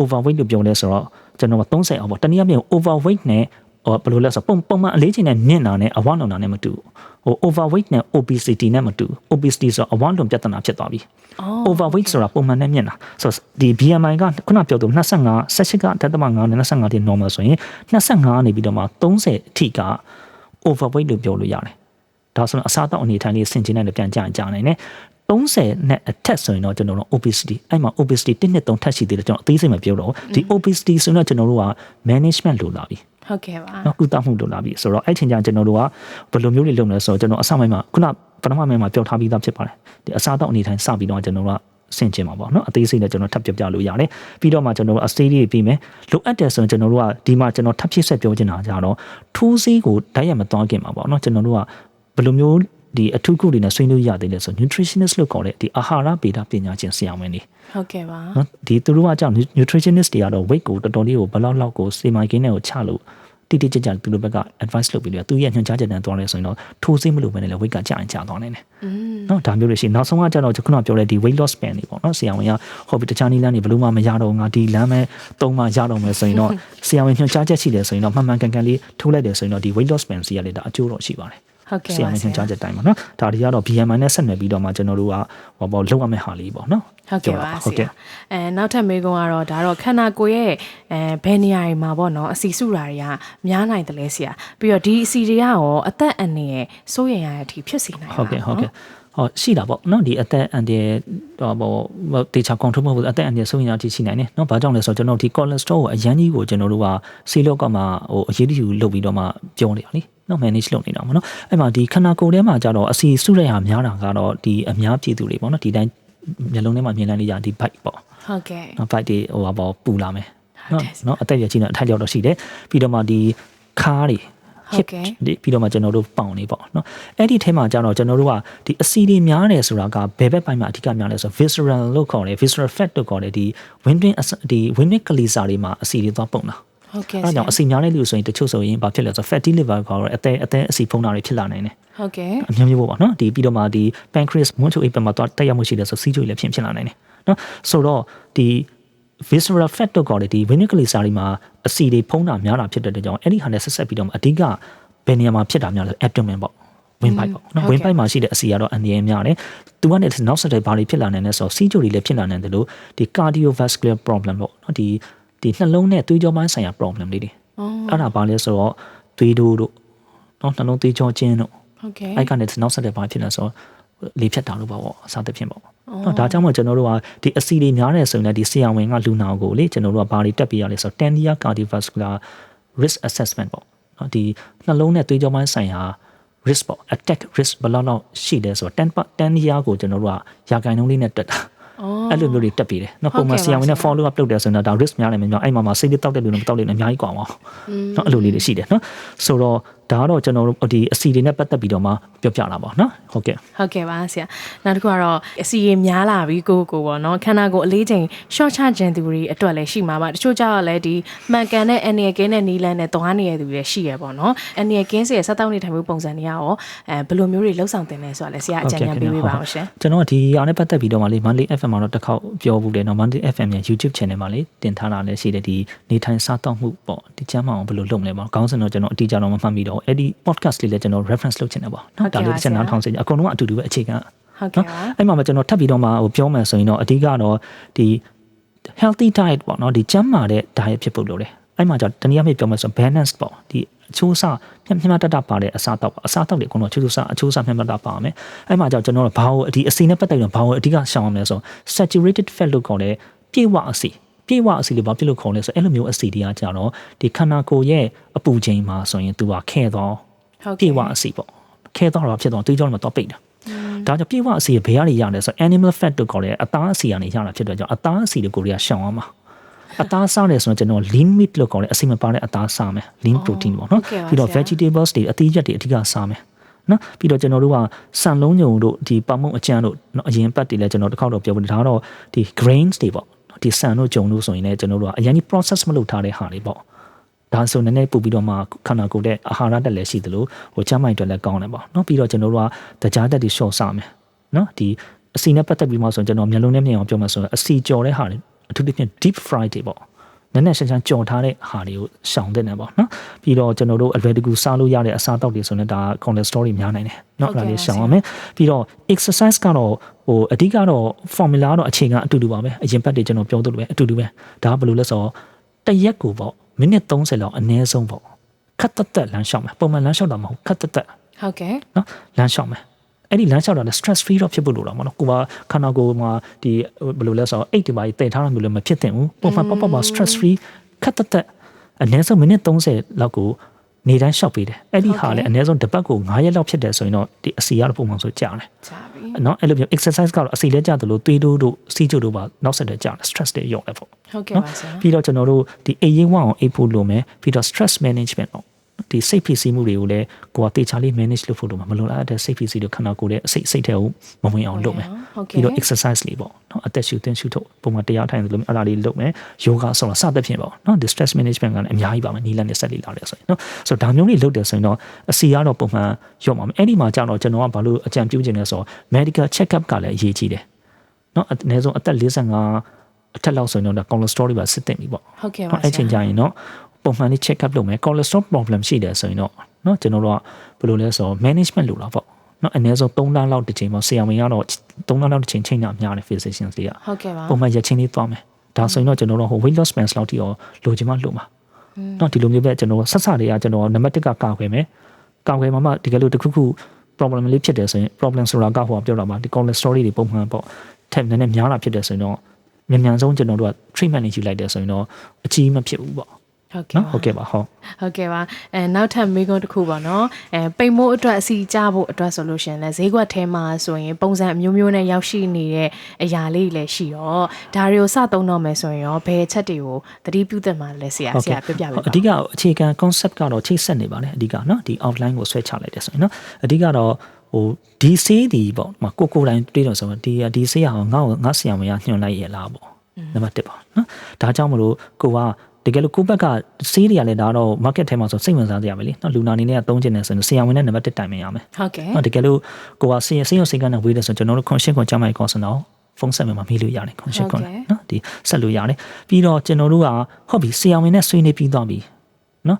overweight လို့ပြောလဲဆိုတော့ကျွန်တော်က30အောင်ပေါ့တနည်းအားဖြင့် overweight နဲ့ဟိုဘယ်လိုလဲဆိုပုံပုံမှန်အလေးချိန်နဲ့မြင့်တာနဲ့အဝလွန်တာနဲ့မတူဟို overweight နဲ့ obesity နဲ့မတူ obesity ဆိုအဝလွန်ပြဿနာဖြစ်သွားပြီ overweight ဆိုတာပုံမှန်နဲ့မြင့်တာဆိုတော့ဒီ BMI ကခုနပြောသူ25 18ကဓာတ်သမ5နဲ့25တိ normal ဆိုရင်25နေပြီးတော့မှ30အထိက overweight လို့ပြောလို့ရတယ်ဒါဆိုတော့အစားအသောက်အနေထိုင်လေးဆင်ခြင်နဲ့ပြန်ကြရင်ကြာနိုင်တယ် 30နဲ့အထက်ဆိုရင်တော့ကျွန်တော်တို့ obesity အဲ့မှာ obesity 1နှစ်3ထပ်ရှိသေးတယ်ကျွန်တော်အသေးစိတ်မပြောတော့ဘူးဒီ obesity ဆိုတော့ကျွန်တော်တို့က management လိုလာပြီဟုတ်ကဲ့ပါနော်ကုသမှုလုပ်လာပြီဆိုတော့အဲ့ချိန်ကျရင်ကျွန်တော်တို့ကဘယ်လိုမျိုးတွေလုပ်လဲဆိုတော့ကျွန်တော်အစပိုင်းမှာခုနပထမပိုင်းမှာပြောထားပြီးသားဖြစ်ပါတယ်ဒီအစားအသောက်အနေထိုင်စပြီးတော့ကျွန်တော်တို့ကဆင်ကျင်ပါပေါ့နော်အသေးစိတ်နဲ့ကျွန်တော်ထပ်ပြပြလို့ရတယ်ပြီးတော့မှကျွန်တော်တို့အသေးလေးပြီးမယ်လိုအပ်တယ်ဆိုရင်ကျွန်တော်တို့ကဒီမှာကျွန်တော်ထပ်ဖြစ်ဆက်ပြောချင်တာကြတော့ထိုးဆေးကိုတိုက်ရိုက်မသွားခင်ပါပေါ့နော်ကျွန်တော်တို့ကဘယ်လိုမျိုး ဒီအထူးကုတွေနဲ့ဆွေးနွေးရသေးလဲဆို nutritionist လို့ခေါ်တဲ့ဒီအာဟာရဗေဒပညာရှင်ဆရာဝန်တွေဟုတ်ကဲ့ပါနော်ဒီသူတို့ကကြောင့် nutritionist တွေကတော့ weight ကိုတော်တော်လေးကိုဘယ်လောက်လောက်ကိုစေမိုင်ကင်းနဲ့ကိုချလို့တိတိကျကျသူတို့ဘက်က advice လုပ်ပြီးတော့သူရဲ့ညွှန်ကြားချက်တန်းသွားလဲဆိုရင်တော့ထိုးစိမ့်မလို့ပဲနဲ့လေ weight ကကျရင်ကျသွားနိုင်တယ်อืมနော်ဒါမျိုးတွေရှိနောက်ဆုံးကကျတော့ခုနပြောတဲ့ဒီ weight loss plan တွေပေါ့နော်ဆရာဝန်ကဟောပြီးတခြားနည်းလမ်းတွေဘယ်လို့မှမရတော့ငါဒီလမ်းမဲ့သုံးမှရတော့မယ်ဆိုရင်တော့ဆရာဝန်ညွှန်ကြားချက်ရှိတယ်ဆိုရင်တော့မှန်မှန်ကန်ကန်လေးထိုးလိုက်တယ်ဆိုရင်တော့ဒီ weight loss plan စီရလေဒါအကျိုးတော့ရှိပါတယ်ဟုတ်ကဲ့ ဆရာပါဝန်ညွှန်ကြားချက်တိုင်းပါနော်ဒါတွေကတော့ BMI နဲ့ဆက်နွယ်ပြီးတော့မှကျွန်တော်တို့ကဟောပေါ့လောက်ရမယ့်ဟာလေးပေါ့နော်ဟုတ်ကဲ့ပါဟုဆတ်ကဲ့ရာအဲနောက်ထပ်မေးခွန်းကတော့ဒါတော့ခန္ဓာကိုယ်ရဲ့အဲဘယ်နေရာတွေမှာပေါ့နော်အစီစုတာတွေကများနိုင်တယ်လဲဆရာပြီးတော့ဒီအစီတွေကရောအသက်အန္တရာယ်စိုးရိမ်ရတဲ့အထိဖြစ်စေနိုင်ဟုတ်ကဲ့ဟုတ်ကဲ့ဟောရှိတာပေါ့နော်ဒီအသက်အန်ဒီဟောပေါ့တေချာ control မဟုတ်ဘူးအသက်အန်ဒီဆိုရင်တော့ရှိနိုင်တယ်နော်ဘာကြောင့်လဲဆိုတော့ကျွန်တော်ဒီ cholesterol ကိုအရန်ကြီးကိုကျွန်တော်တို့ကဆေးလောက်ကမှဟိုအရေးတယူလုပ်ပြီးတော့မှပြောနေတာလी နော် manage လုပ်နေတာပေါ့နော်အဲ့မှာဒီခန္ဓာကိုယ်ထဲမှာကြတော့အစီစုရရများတာကတော့ဒီအများပြည်သူတွေပေါ့နော်ဒီတိုင်းမျိုးလုံးထဲမှာမြင်လိုက်နေကြဒီ bike ပေါ့ဟုတ်ကဲ့နော် bike တွေဟိုပါပေါ့ပူလာမယ်ဟုတ်နော်တယ်နော်အသက်ရကြီးတော့အထိုက်လျောက်တော့ရှိတယ်ပြီးတော့မှဒီခါးတွေဟုတ်ကဲ့ဒီပြီးတော့မှကျွန်တော်တို့ပေါင်နေပေါ့နော်အဲ့ဒီထဲမှာကျတော့ကျွန်တော်တို့ကဒီအစီတွေများတယ်ဆိုတာကဘယ်ဘက်ပိုင်းမှာအဓိကများလဲဆိုတော့ visceral လို့ခေါ်တယ် visceral fat လို့ခေါ်တယ်ဒီ windwin ဒီ windwin ကလေးစာတွေမှာအစီတွေသွားပုံတာ ဟုတ်ကဲ့အဲ့ဒါကြောင့်အစီများတဲ့လူဆိုရင်တချို့ဆိုရင်ဘာဖြစ်လဲဆိုတော့ fatty liver ခေါ်တော့အသေးအသေးအစီဖုံးတာတွေဖြစ်လာနိုင်တယ်ဟုတ်ကဲ့အမျိုးမျိုးပေါ့နော်ဒီပြီးတော့မှဒီ pancreas မွန်းချိုအိပ်ဘက်မှာတော့တက်ရောက်မှုရှိတယ်ဆိုစီးချိုလည်းဖြစ်ဖြစ်လာနိုင်တယ်နော်ဆိုတော့ဒီ visceral fat တို့ခေါ်တဲ့ဒီ vinically စာတွေမှာအစီတွေဖုံးတာများတာဖြစ်တဲ့အတွက်ကြောင့်အဲ့ဒီဟာနဲ့ဆက်ဆက်ပြီးတော့မှအဓိကဘယ်နေရာမှာဖြစ်တာများလဲ abdomen ပေါ့ windpipe ပေါ့နော် windpipe မှာရှိတဲ့အစီကတော့အန္တရာယ်များတယ်သူကလည်းနောက်ဆက်တွဲဘာတွေဖြစ်လာနိုင်လဲဆိုတော့စီးချိုတွေလည်းဖြစ်လာနိုင်တယ်လို့ဒီ cardiovascular problem ပေါ့နော်ဒီ ဒီနှလုံးနဲ့သွေးကြောပိုင်းဆိုင်ရာ problem လေးတွေအော်အဲ့ဒါဘာလဲဆိုတော့သွေးတိုးတို့နော်နှလုံးသွေးကြောကျဉ်တို့ဟုတ်ကဲ့အဲ့ကနေနောက်ဆက်တဲ့ဘာဖြစ်လဲဆိုတော့လေဖြတ်တာလို့ပါပေါ့အစားသဖြင့်ပေါ့နော်ဒါကြောင့်မို့ကျွန်တော်တို့ကဒီအစီတွေများတယ်ဆိုရင်လည်းဒီဆရာဝန်ကလူနာကိုလေကျွန်တော်တို့ကဘာတွေတက်ပြီးရလဲဆိုတော့ 10 year cardiovascular risk assessment ပေါ့နော်ဒီနှလုံးနဲ့သွေးကြောပိုင်းဆိုင်ရာ risk ပေါ့ attack risk ဘယ်လောက်လောက်ရှိလဲဆိုတော့10 10 year ကိုကျွန်တော်တို့ကရာဂိုင်နှုန်းလေးနဲ့တက်တာ အဲ့လိုမျိုးတွေတက်ပြီးတယ်နော်ပုံမှန်ဆရာဝန်နဲ့ follow up လုပ်တယ်ဆိုရင်တော့ဒါ risk များတယ်မင်းများအဲ့မှာမှာစိတ်လေးတောက်တဲ့လူတွေမတောက်လိမ့်နဲ့အများကြီးကွာပါနော်အဲ့လိုလေးတွေရှိတယ်နော်ဆိုတော့ ဒါကတော့ကျွန်တော်တို့ဒီအစီတွေနဲ့ပတ်သက်ပြီးတော့မှပြောပြတာပါနော်ဟုတ်ကဲ့ဟုတ်ကဲ့ပါဆရာနောက်တစ်ခုကတော့အစီရင်များလာပြီကိုကိုပေါ့နော်ခန္ဓာကိုယ်အလေးချိန် short ချခြင်းသူတွေအတွက်လည်းရှိမှာပါတချို့ကြတော့လည်းဒီမှန်ကန်တဲ့အနေကင်းတဲ့နီလန်းနဲ့သွားနေတဲ့သူတွေရှိရပေါ့နော်အနေကင်းစီရဲ့ဆက်တောက်နေထိုင်မှုပုံစံတွေရောအဲဘယ်လိုမျိုးတွေလှုပ်ဆောင်တင်လဲဆိုတာလည်းဆရာအကြံဉာဏ်ပေးပေးပါအောင်ရှင်ကျွန်တော်ဒီအားနဲ့ပတ်သက်ပြီးတော့မှလေ Monday FM မှာတော့တစ်ခေါက်ပြောဘူးတယ်နော် Monday FM ရဲ့ YouTube channel မှာလေတင်ထားတာလည်းရှိတယ်ဒီနေထိုင်စားတော့မှုပေါ့ဒီကျမ်းမအောင်ဘယ်လိုလုပ်မလဲပေါ့ခေါင်းစဉ်တော့ကျွန်တော်အတိအကျတော့မမှတ်မိတော့ဘူးအဲ့ဒီ podcast လေးလည်းကျွန်တော် reference လုပ်ချင်တယ်ပေါ့နော်ဒါလေးတစ်ချက်နားထောင်စေချင်အကုန်လုံးကအတူတူပဲအခြေခံဟုတ်ကဲ့နော်ပါအဲ့မှာမှကျွန်တော်ထပ်ပြီးတော့မှဟိုပြောမယ်ဆိုရင်တော့အဓိကတော့ဒီ healthy diet ပေါ့နော်ဒီကျန်းမာတဲ့ diet ဖြစ်ဖို့လိုတယ်အဲ့မှာကျတော့တနည်းအားဖြင့်ပြောမယ်ဆို balance ပေါ့ဒီအချိုးအစားမျက်မျက်တတပါတဲ့အစားတော့အစားတော့လေအကုန်လုံးအချိုးအစားအချိုးအစားမျက်မျက်တပါမယ်အဲ့မှာကျတော့ကျွန်တော်တို့ဘာကိုဒီအစီနဲ့ပတ်သက်ပြီးတော့ဘာကိုအဓိကရှောင်ရမလဲဆို saturated fat လို့ခေါ်တဲ့ပြေဝအစီ ပြေဝအစီလို့ဘာဖြစ်လို့ခေါ်လဲဆိုအဲ့လိုမျိုးအစီတွေကကြတော့ဒီခန္ဓာကိုယ်ရဲ့အပူချိန်မှာဆိုရင်သူကခဲတော့ဟုတ်ပြေကဲ့ဝအစီပေါ့ခဲတော့တော့ဖြစ်တော့တွေးကြောင်းမှာတော့ပိတ်တာဒါကြောင့်ပြေဝအစီဘယ်ကနေရလဲဆို animal fat တို့ခေါ်တဲ့အသားအစီကနေရတာဖြစ်တော့ကြောင့်အသားအစီတွေကိုတွေကရှောင်အောင်ပါအသားစားတယ်ဆိုတော့ကျွန်တော် lean meat လို့ခေါ်တဲ့အစီမပါတဲ့အသားစားမယ် lean protein ပေါ့နော်ပြီးတော့ vegetables တွေအသီးချက်တွေအဓိကစားမယ်နော်ပြီးတော့ကျွန်တော်တို့ကဆန်လုံးညုံတို့ဒီပမုံအကျန်းတို့နော်အရင်ပတ်တွေလည်းကျွန်တော်တစ်ခေါက်တော့ပြောပြတယ်ဒါကတော့ဒီ grains တွေပေါ့ ဒီဆန်တို့ဂျုံတို့ဆိုရင်လည်းကျွန်တော်တို့ကအရင်ကြီး process မလုပ်ထားတဲ့ဟာတွေပေါ့ဒါဆိုနည်းနည်းပို့ပြီးတော့မှခန္ဓာကိုယ်တဲ့အာဟာရတက်လည်းရှိသလိုဟိုချမ်းမိုင်အတွက်လည်းကောင်းတယ်ပေါ့နော်ပြီးတော့ကျွန်တော်တို့ကတကြားတက်တွေရှော့စားမယ်နော်ဒီအစီနဲ့ပတ်သက်ပြီးမှဆိုရင်ကျွန်တော်မျိုးလုံးနဲ့မြင်အောင်ပြောမှဆိုရင်အစီကြော်တဲ့ဟာတွေအထူးသဖြင့် deep fry တွေပေါ့ နည်းနည်းရှင်းရှင်းကြော်ထားတဲ့ဟာတွေကိုရှောင်တဲ့နေပေါ့နော်ပြီးတော့ကျွန်တော်တို့အလွယ်တကူစားလို့ရတဲ့အစားအသောက်တွေဆိုရင်ဒါ cholesterol တွေများနိုင်တယ်နော်အဲ့ဒါလေးရှောင်ရမယ်ပြီးတော့ exercise ကတော့ဟိုအဓိကတော့ formula တော့အခြေခံအတူတူပါပဲအရင်ဘက်တွေကျွန်တော်ပြောသလိုပဲအတူတူပဲဒါကဘယ်လိုလဲဆိုတော့တရက်ကိုပေါ့မိနစ်30လောက်အနည်းဆုံးပေါ့ခတ်တက်တက်လမ်းလျှောက်မယ်ပုံမှန်လမ်းလျှောက်တာမဟုတ်ခတ်တက်တက်ဟုတ်ကဲ့နော်လမ်းလျှောက်မယ် အဲ့ဒီလမ်းလျှောက်တာလည်း stress free တော့ဖြစ်ဖို့လိုတာမဟုတ်နော်ကိုကခန္ဓာကိုယ်မှာဒီဘယ်လိုလဲဆိုတော့အိတ်ဒီပါကြီးတည်ထားတာမျိုးလည်းမဖြစ်သင့်ဘူးပုံမှန်ပေါ့ပေါ့ပါ stress free ခက်တက်တက်အနည်းဆုံးမိနစ်30လောက်ကိုနေတိုင်းလျှောက်ပေးတယ်အဲ့ဒီဟာလည်းအနည်းဆုံးတစ်ပတ်ကို9ရက်လောက်ဖြစ်တယ်ဆိုရင်တော့ဒီအစီရတော့ပုံမှန်ဆိုကြာတယ်ကြာပြီနော်အဲ့လိုမျိုး exercise ကတော့အစီလဲကြာတယ်လို့သွေးတိုးတို့စီးချိုတို့ပါနောက်ဆက်တဲ့ကြာတယ် stress တွေရော့ရပေါ့ဟုတ်ကဲ့ပါဆရာပြီးတော့ကျွန်တော်တို့ဒီအိမ်ရင်ဝအောင်အိပ်ဖို့လိုမယ်ပြီးတော့ stress management ပေါ့ ဒီစိတ်ဖိစီးမှုတွေကိုလည်းကိုကတေချာလေး manage လုပ်ဖို့လိုမှာမလိုလားတဲ့စိတ်ဖိစီးတို့ခန္ဓာကိုယ်ရဲ့အစိတ်စိတ်ထဲကိုမဝင်အောင်လုပ်မယ်ဟုတ်ကဲ့ပြီးတော့ exercise လေးပေါ့နော်အသက်ရှူသင်ရှူထုတ်ပုံမှန်တရားထိုင်တယ်လို့အဲ့ဒါလေးလုပ်မယ် yoga ဆိုတာစသဖြင့်ပေါ့နော်ဒီ stress management ကလည်းအများကြီးပါမယ်နီလန်နဲ့ဆက်လေးလာတယ်ဆိုရင်နော်ဆိုတော့ဒါမျိုးလေးလုပ်တယ်ဆိုရင်တော့အစီကတော့ပုံမှန်ရော့ပါမယ်အဲ့ဒီမှာကြောက်တော့ကျွန်တော်ကဘာလို့အကြံပြုခြင်းလဲဆိုတော့ medical check up ကလည်းအရေးကြီးတယ်နော်အနည်းဆုံးအသက်45အထက်လောက်ဆိုရင်တော့ cholesterol တွေပါစစ်တင်ပြီပေါ့ဟုတ်ကဲ့ပါနော်ဆအဲ့ချိန်ရာကြရင်တော့ ပုံမှန်လေး check up လုပ်မယ် cholesterol problem ရှိတယ်ဆိုရင်တော့เนาะကျွန်တော်တို့ကဘယ်လိုလဲဆိုတော့ management လုပ်တာပေါ့เนาะအနည်းဆုံး3လလောက်တစ်ချိန်ပေါ့ဆရာဝန်ကတော့3လလောက်တစ်ချိန်ချိန်တာများတယ် physicians တွေက ဟုတ်ကဲ့ပါ ပုံမှန်ရက်ချင်းလေးသွားမယ်ဒါဆိုရင်တော့ကျွန်တော်တို့ဟို weight loss plans လောက်ထိရောလိုချင်မှလိုမှာเนาะဒီလိုမျိုးပဲကျွန်တော်ဆက်စတွေကကျွန်တော်နံပါတ်1ကကာကွယ်မယ်ကာကွယ်မှာမှဒီကလေးတစ်ခုခု problem လေးဖြစ်တယ်ဆိုရင် problem ဆိုတာကဟိုပြောတာမှာဒီ cholesterol တွေပုံမှန်ပေါ့ထက်နည်းနည်းများတာဖြစ်တယ်ဆိုရင်တော့မြန်မြန်ဆုံးကျွန်တော်တို့က treatment နေယူလိုက်တယ်ဆိုရင်တော့အကြီးမဖြစ်ဘူးပေါ့ ဟုတ်ကဲ့ဟုတ်ကဲ့ပါဟုတ်ဟုတ်ကဲ့ပါအဲနောက်ထပ်မိကုန်းတစ်ခုပေါ့နော်အဲပိန်မိုးအတွက်အစီကြဖို့အတွက်ဆိုလို့ရှင်လဲဈေးကွက်ထဲမှာဆိုရင်ပုံစံအမျိုးမျိုးနဲ့ရောက်ရှိနေတဲ့အရာလေးလည်းရှိတော့ဒါတွေကိုစသုံးတော့မယ်ဆိုရင်ရောဘယ်ချက်တွေကိုသတိပြုသင့်မှာလဲဆရာဆရာပြပြပေးပါအဓိကအခြေခံ concept ကတော့ချိတ်ဆက်နေပါလေအဓိကနော်ဒီ outline ကိုဆွဲချလိုက်တယ်ဆိုရင်နော်အဓိကတော့ဟိုဒီဆေးဒီပေါ့မကိုကိုတိုင်းတွေးတော့ဆိုဒီဒီဆေးရအောင်ငါ့ကိုငါ့ဆရာမရညွှန်လိုက်ရလားပေါ့နံပါတ်1ပေါ့နော်ဒါကြောင့်မလို့ကိုက တကယ်လို့ကိုဘက်ကစေးတွေကလည်းဒါတော့ market ထဲမှာဆိုစိတ်ဝင်စားစရာပဲလေနော်လူနာအနေနဲ့ကသုံးချင်တယ်ဆိုရင်ဆရာဝန်နဲ့နံပါတ်1တိုင်ပင်ရမယ်ဟုတ်ကဲ့နော်တကယ်လို့ကိုကစေးစေးရောစေးကန်းနဲ့ဝေးတယ်ဆိုကျွန်တော်တို့ condition ကိုကြားမိုက်ကောဆိုတော့ဖုန်းဆက်မှာမေးလို့ရတယ် condition ကိုနော်ဒီဆက်လို့ရတယ်ပြီးတော့ကျွန်တော်တို့ကဟုတ်ပြီဆရာဝန်နဲ့ဆွေးနွေးပြီးသွားပြီနော်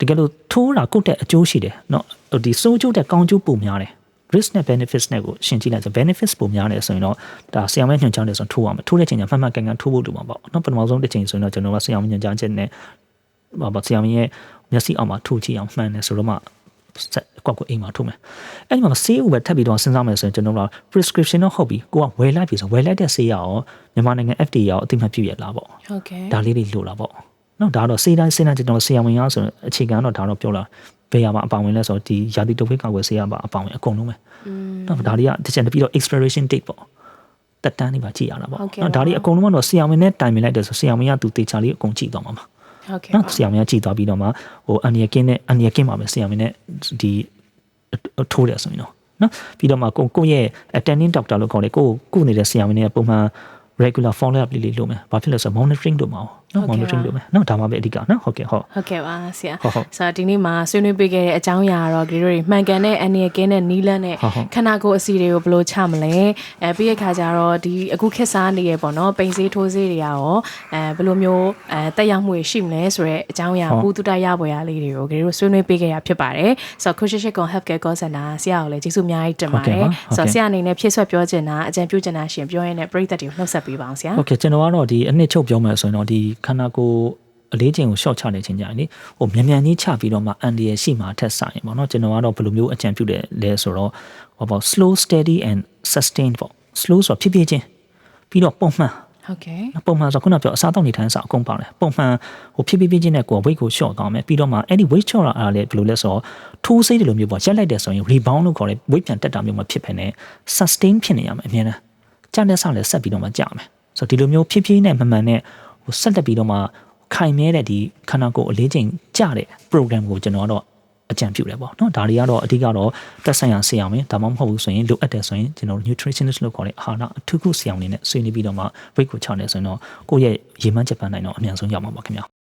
တကယ်လို့ထိုးတာကုတ်တဲ့အကျိုးရှိတယ်နော်ဒီစိုးကျုတ်တဲ့ကောင်းကျိုးပုံများတယ် risk နဲ့ benefits နဲ့ကိုရှင်းကြည့်လိုက်ဆို benefits ပုံများတယ်ဆိုရင်တော့ဒါဆရာမညွှန်ကြားတယ်ဆိုရင်ထိုးရမယ်ထိုးတဲ့ချိန်ကျမှတ်မှတ်ကန်ကန်ထိုးဖို့လိုမှာပေါ့နော်ပထမဆုံးတစ်ချိန်ဆိုရင်တော့ကျွန်တော်ကဆရာမညွှန်ကြားချက်နဲ့ဘာပါဆရာမရဲ့မျက်စိအောက်မှာထိုးကြည့်အောင်မှန်တယ်ဆိုတော့မှဆက်ကွက်ကိုအိမ်မှာထိုးမယ်အဲ့ဒီမှာဆေးဥပဲထပ်ပြီးတော့စဉ်းစားမယ်ဆိုရင်ကျွန်တော်တို့က prescription တော့ဟုတ်ပြီကိုကဝယ်လိုက်ပြီဆိုဝယ်လိုက်တဲ့ဆေးရအောင်မြန်မာနိုင်ငံ FDA ရောအသိမှတ်ပြုရလားပေါ့ဟုတ်ကဲ့ဒါလေးတွေလိုတာပေါ့နော်ဒါတော့စေးတိုင်းစေးတိုင်းကျွန်တော်ဆရာဝန်ရဆိုအခြေခံတော့ဒါတော့ပြောလာ ဘယ်ရမှာအပောင်ဝင်လဲဆိုတော့ဒီယာတိတုပ်ဖိတ်ကောက်ွယ်ဆေးရပါအပောင်ဝင်အကုန်လုံးပဲနော်ဒါတွေကတစ်ချက်ပြီးတော့ expiration date ပေါ့တက်တန်းနေပါကြည့်ရတာပေါ့နော်ဒါတွေအကုန်လုံးကတော့ဆရာဝန်နဲ့တိုင်ပင်လိုက်တယ်ဆိုဆရာဝန်ကသူတေချာလေးအကုန်ကြည့်သွားမှာပါဟုတ်ကဲ့နော်ပါဆရာဝန်ကကြည့်သွားပြီးတော့မှဟိုအန်နီယကင်းနဲ့အန်နီယကင်းပါပဲဆရာဝန်နဲ့ဒီထိုးတယ်ဆိုရင်တော့နော်ပြီးတော့မှကိုကိုရဲ့ attending doctor လို့ခေါ်တယ်ကိုကုနေတဲ့ဆရာဝန်နဲ့ပုံမှန် regular follow up လေးလေးလုပ်မယ်။ဘာဖြစ်လဲဆိုတော့ monitoring လုပ်မှာ။နော် monitoring လုပ်မယ်နော်ဒါမှပဲအဓိကနော်ဟုတ်ကဲ့ဟုတ်ဟုတ်ကဲ့ပါဆရာဆိုတော့ဒီနေ့မှာဆွေးနွေးပေးခဲ့တဲ့အကြောင်းအရာကတော့ဒီတို့တွေမှန်ကန်တဲ့အနည်းကင်းတဲ့နီးလန်းနဲ့ခန္ဓာကိုယ်အစီတွေကိုဘယ်လိုချမလဲအဲပြီးရခါကျတော့ဒီအခုခေတ်စားနေရပေါ့နော်ပိန်ဆေးထိုးဆေးတွေရောအဲဘယ်လိုမျိုးအဲတက်ရောက်မှုရှိမလဲဆိုတော့အကြောင်းအရာပူတူတရပွေရလေးတွေကိုဒီတို့ဆွေးနွေးပေးခဲ့တာဖြစ်ပါတယ်ဆိုတော့ Crusher Shikon Healthcare Call Center ဆရာကိုလည်းကျေးဇူးအများကြီးတင်ပါတယ်ဆိုတော့ဆရာအနေနဲ့ဖြည့်ဆွက်ပြောချင်တာအကြံပြုချင်တာရှင်ပြောရင်းနဲ့ပရိသတ်တွေကိုနှုတ်ဆက်ပေးပါအောင်ဆရာဟုတ်ကဲ့ကျွန်တော်ကတော့ဒီအနှစ်ချုပ်ပြောမယ်ဆိုရင်တော့ဒီခန္ဓာကိုယ်အလေးချိန်ကို short ချနေခြင်းကြရင်လေဟိုမြန်မြန်ကြီးချပြီးတော့မှအန်ဒီရရှိမှထက်ဆိုင်ပေါ့နော်ကျွန်တော်ကတော့ဘယ်လိုမျိုးအကြံပြုတယ်လဲဆိုတော့ဟောပေါ့ slow steady and sustained ပေါ့ slow ဆိုတော့ဖြည်းဖြည်းချင်းပြီးတော့ပုံမှန်ဟုတ်ကဲ့ပုံမှန်ဆိုခုနပြောအစားတောက်နေထိုင်စားအကုန်ပါတယ်ပုံမှန်ဟိုဖြည်းဖြည်းဖြည်းချင်းနဲ့ကိုယ် weight ကို short သွားမယ်ပြီးတော့မှအဲ့ဒီ weight short တာအားလည်းဘယ်လိုလဲဆိုတော့ထိုးစိတ်တယ်လို့မျိုးပေါ့ရက်လိုက်တယ်ဆိုရင် rebound လို့ခေါ်တဲ့ weight ပြန်တက်တာမျိုးမဖြစ်ဘဲနဲ့ sustain ဖြစ်နေရမယ်အမြဲတမ်းကြာတဲ့ဆောက်လည်းဆက်ပြီးတော့မှကြာမယ်ဆိုတော့ဒီလိုမျိုးဖြည်းဖြည်းနဲ့မမှန်နဲ့ ဟိုဆက်တက်ပြီးတော့မှခိုင်မြဲတဲ့ဒီခန္ဓာကိုယ်အလေးချိန်ကျတဲ့ program ကိုကျွန်တော်ကတော့အကြံပြုတယ်ပေါ့နော်ဒါတွေကတော့အဓိကတော့သက်ဆိုင်ရာဆရာဝန်ဒါမှမဟုတ်ဘူးဆိုရင်လိုအပ်တယ်ဆိုရင်ကျွန်တော် nutritionist လို့ခေါ်တဲ့အာဟာရအထူးခုဆရာဝန်တွေနဲ့ဆွေးနွေးပြီးတော့မှ weight ကိုချနေဆိုရင်တော့ကိုယ့်ရဲ့ရေမှန်းချက်ပန်းနိုင်တော့အများဆုံးရမှာပါခင်ဗျာ